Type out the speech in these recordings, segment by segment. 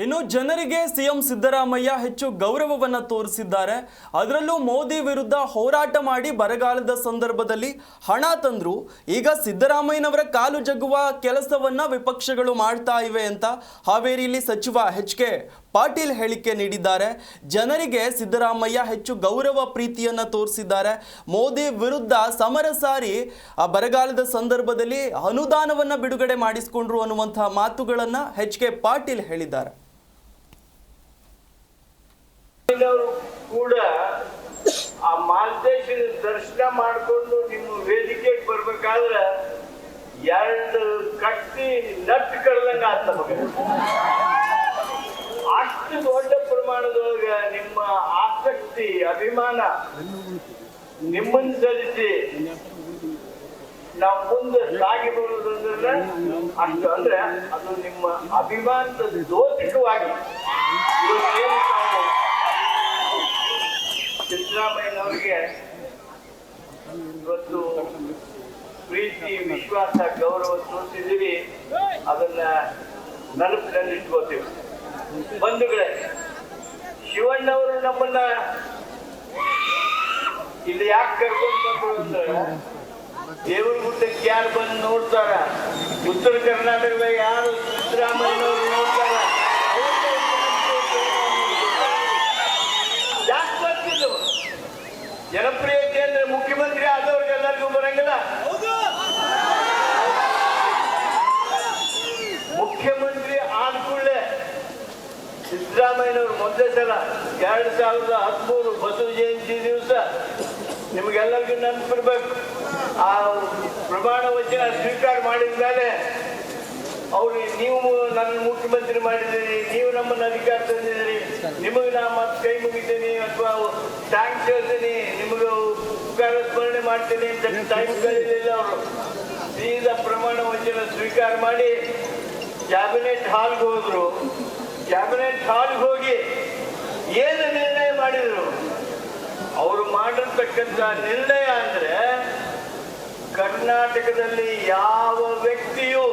ಇನ್ನು ಜನರಿಗೆ ಸಿಎಂ ಸಿದ್ದರಾಮಯ್ಯ ಹೆಚ್ಚು ಗೌರವವನ್ನು ತೋರಿಸಿದ್ದಾರೆ. ಅದರಲ್ಲೂ ಮೋದಿ ವಿರುದ್ಧ ಹೋರಾಟ ಮಾಡಿ ಬರಗಾಲದ ಸಂದರ್ಭದಲ್ಲಿ ಹಣ ತಂದರು. ಈಗ ಸಿದ್ದರಾಮಯ್ಯನವರ ಕಾಲು ಜಗ್ಗುವ ಕೆಲಸವನ್ನು ವಿಪಕ್ಷಗಳು ಮಾಡ್ತಾ ಇವೆ ಅಂತ ಹಾವೇರಿಯಲ್ಲಿ ಸಚಿವ ಎಚ್ ಕೆ ಪಾಟೀಲ್ ಹೇಳಿಕೆ ನೀಡಿದ್ದಾರೆ. ಜನರಿಗೆ ಸಿದ್ದರಾಮಯ್ಯ ಹೆಚ್ಚು ಗೌರವ ಪ್ರೀತಿಯನ್ನು ತೋರಿಸಿದ್ದಾರೆ. ಮೋದಿ ವಿರುದ್ಧ ಸಮರ ಸಾರಿ, ಆ ಬರಗಾಲದ ಸಂದರ್ಭದಲ್ಲಿ ಅನುದಾನವನ್ನು ಬಿಡುಗಡೆ ಮಾಡಿಸಿಕೊಂಡ್ರು ಅನ್ನುವಂತಹ ಮಾತುಗಳನ್ನು ಹೆಚ್ ಕೆ ಪಾಟೀಲ್ ಹೇಳಿದ್ದಾರೆ ಅವರು ಕೂಡ ಆ ಮಾಲ್ತೇಶನ ದರ್ಶನ ಮಾಡಿಕೊಂಡು ನಿಮ್ಮ ವೇದಿಕೆಗೆ ಬರ್ಬೇಕಾದ್ರೆ ಎರಡು ಕಟ್ಟಿ ನಟ್ ಕಡ್ದಂಗ ಆತ ಅಷ್ಟು ದೊಡ್ಡ ಪ್ರಮಾಣದೊಳಗ ನಿಮ್ಮ ಆಸಕ್ತಿ, ಅಭಿಮಾನ ನಿಮ್ಮನ್ನ ಸರಿಸಿ ನಾವು ಮುಂದೆ ಸಾಗಿ ಬರುವುದಂದ್ರೆ ಅಷ್ಟು ಅಂದ್ರೆ ಅದು ನಿಮ್ಮ ಅಭಿಮಾನದ ದೋಷಕವಾಗಿ ಸಿದ್ದರಾಮಯ್ಯನವರಿಗೆ ಇವತ್ತು ಪ್ರೀತಿ, ವಿಶ್ವಾಸ, ಗೌರವ ತೋರಿಸಿದ್ದೀವಿ ಅದನ್ನ ನೆನಪಿನಲ್ಲಿ ಇಟ್ಕೋತೀವಿ ಬಂಧುಗಳೇ, ಶಿವಣ್ಣವರು ನಮ್ಮನ್ನ ಇಲ್ಲಿ ಯಾಕೆ ಕರ್ಕೊಂಡು ಬಂದ್ರು ಅಂದ್ರೆ ದೇವ್ರ ಗುಡ್ಡಕ್ಕೆ ಯಾರು ಬಂದು ನೋಡ್ತಾರ. ಉತ್ತರ ಕರ್ನಾಟಕದ ಯಾರು ಸಿದ್ದರಾಮಯ್ಯನವರು ನೋಡ್ತಾರ ಅವ್ರನ್ನೇ ಯಾಕೆ ಬರ್ತಿದ್ದು ಜನಪ್ರಿಯತೆ ಅಂದ್ರೆ ಮುಖ್ಯಮಂತ್ರಿ ಆದವ್ರಿಗೆಲ್ಲರಿಗೂ ಬರಂಗಿಲ್ಲ ಮುಖ್ಯಮಂತ್ರಿ ಆದ ಕೂಡಲೇ ಸಿದ್ದರಾಮಯ್ಯನವರು ಮೊದಲೇ ಸಲ ಎರಡು ಸಾವಿರದ ಹದಿಮೂರು ಬಸವ ಜಯಂತಿ ದಿವಸ ನಿಮಗೆಲ್ಲರಿಗೂ ನೆನಪಿರ್ಬೇಕು. ಆ ಪ್ರಮಾಣ ವಚನ ಸ್ವೀಕಾರ ಮಾಡಿದ ಮೇಲೆ ಅವರು, ನೀವು ನನ್ನ ಮುಖ್ಯಮಂತ್ರಿ ಮಾಡಿದ್ದೀರಿ, ನೀವು ನಮ್ಮನ್ನು ಅಧಿಕಾರ ತಂದಿದ್ದೀರಿ, ನಿಮಗೆ ನಾ ಮತ್ತೆ ಕೈ ಮುಗಿತೀನಿ ಅಥವಾ ಥ್ಯಾಂಕ್ಸ್ ಹೇಳ್ತೀನಿ ನಿಮಗೆ ಉಪಕಾರ ಸ್ಮರಣೆ ಮಾಡ್ತೀನಿ ಅಂತ ಟೈಮ್ ಕರೀಲಿಲ್ಲ ಅವರು. ಸೀದಾ ಪ್ರಮಾಣ ವಚನ ಸ್ವೀಕಾರ ಮಾಡಿ ಕ್ಯಾಬಿನೆಟ್ ಹಾಲ್ಗೆ ಹೋದ್ರು. ಕ್ಯಾಬಿನೆಟ್ ಹಾಲ್ಗೆ ಹೋಗಿ ಏನು ನಿರ್ಣಯ ಮಾಡಿದರು? ಅವರು ಮಾಡಿರ್ತಕ್ಕಂಥ ನಿರ್ಣಯ ಅಂದ್ರೆ ಕರ್ನಾಟಕದಲ್ಲಿ ಯಾವ ವ್ಯಕ್ತಿಯು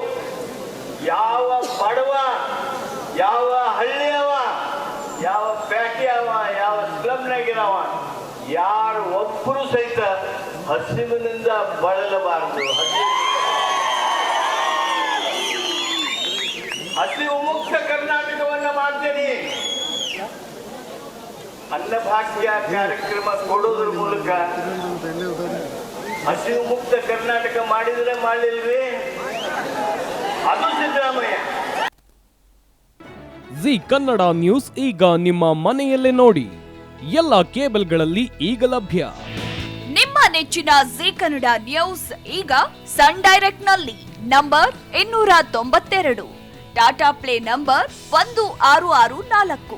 ಯಾವ ಬಡವ, ಯಾವ ಹಳ್ಳಿಯವ, ಯಾವ ಪ್ಯಾಟಿಯವ, ಯಾವ ಸ್ಲಮ್ನಾಗಿರವ, ಯಾರು ಒಬ್ಬರು ಸಹಿತ ಹಸಿವಿನಿಂದ ಬಳಲಬಾರದು. ಹಸಿವಿನಿಂದ ಹಸಿವು ಮುಕ್ತ ಕರ್ನಾಟಕವನ್ನ ಮಾಡ್ತೇನೆ ಅನ್ನಭಾಗ್ಯ ಕಾರ್ಯಕ್ರಮ ಕೊಡೋದ್ರ ಮೂಲಕ ಹಸಿವು ಮುಕ್ತ ಕರ್ನಾಟಕ ಮಾಡಿದ್ರೆ ಮಾಡಿಲ್ರಿ ಅದು ಸಿದ್ದರಾಮಯ್ಯ. ಜಿ ಕನ್ನಡ ನ್ಯೂಸ್ ಈಗ ನಿಮ್ಮ ಮನೆಯಲ್ಲೇ ನೋಡಿ. ಎಲ್ಲ ಕೇಬಲ್ಗಳಲ್ಲಿ ಈಗ ಲಭ್ಯ. ನಿಮ್ಮ ನೆಚ್ಚಿನ ಜಿ ಕನ್ನಡ ನ್ಯೂಸ್ ಈಗ ಸನ್ ಡೈರೆಕ್ಟ್ನಲ್ಲಿ ನಂಬರ್ ಇನ್ನೂರ ತೊಂಬತ್ತೆರಡು. ಟಾಟಾ ಪ್ಲೇ ನಂಬರ್ ಒಂದು ಆರು ಆರು ನಾಲ್ಕು.